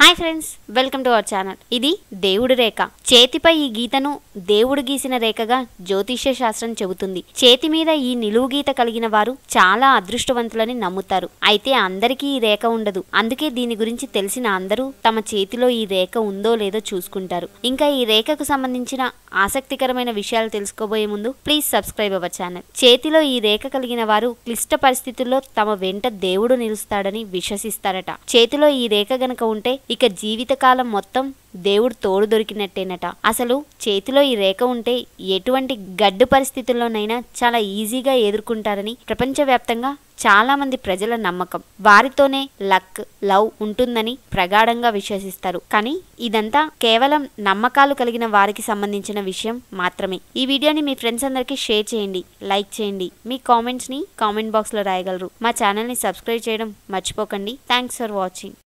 Hi friends welcome to our channel. ఇది దేవుడి రేఖ. చేతిపై ఈ గీతను దేవుడు గీసిన రేఖగా జ్యోతిష్య శాస్త్రం చెబుతుంది. చేతి మీద ఈ నిలువు గీత కలిగిన వారు చాలా అదృష్టవంతులని నమ్ముతారు. అయితే అందరికీ ఈ రేఖ ఉండదు. అందుకే దీని గురించి తెలిసిన అందరూ తమ చేతిలో ఈ రేఖ ఉందో లేదో చూసుకుంటారు. ఇంకా ఈ రేఖకు సంబంధించిన ఆసక్తికరమైన విషయాలు తెలుసుకోబోయే ముందు ప్లీజ్ సబ్స్క్రైబ్ అవర్ ఛానల్ చేతిలో ఈ రేఖ కలిగిన వారు క్లిష్ట పరిస్థితుల్లో తమ వెంట దేవుడు నిలుస్తాడని విశ్వసిస్తారట. చేతిలో ఈ రేఖ గనక ఉంటే ఇక జీవితకాలం మొత్తం దేవుడు తోడు దొరికినట్టేనట. అసలు చేతిలో ఈ రేఖ ఉంటే ఎటువంటి గడ్డు పరిస్థితుల్లోనైనా చాలా ఈజీగా ఎదుర్కొంటారని ప్రపంచవ్యాప్తంగా చాలా మంది ప్రజల నమ్మకం. వారితోనే లక్ లవ్ ఉంటుందని ప్రగాఢంగా విశ్వసిస్తారు. కానీ ఇదంతా కేవలం నమ్మకాలు కలిగిన వారికి సంబంధించిన విషయం మాత్రమే. ఈ వీడియోని మీ ఫ్రెండ్స్ అందరికీ షేర్ చేయండి లైక్ చేయండి. మీ కామెంట్స్ని కామెంట్ బాక్స్లో రాయగలరు. మా ఛానల్ని సబ్స్క్రైబ్ చేయడం మర్చిపోకండి. Thanks for watching.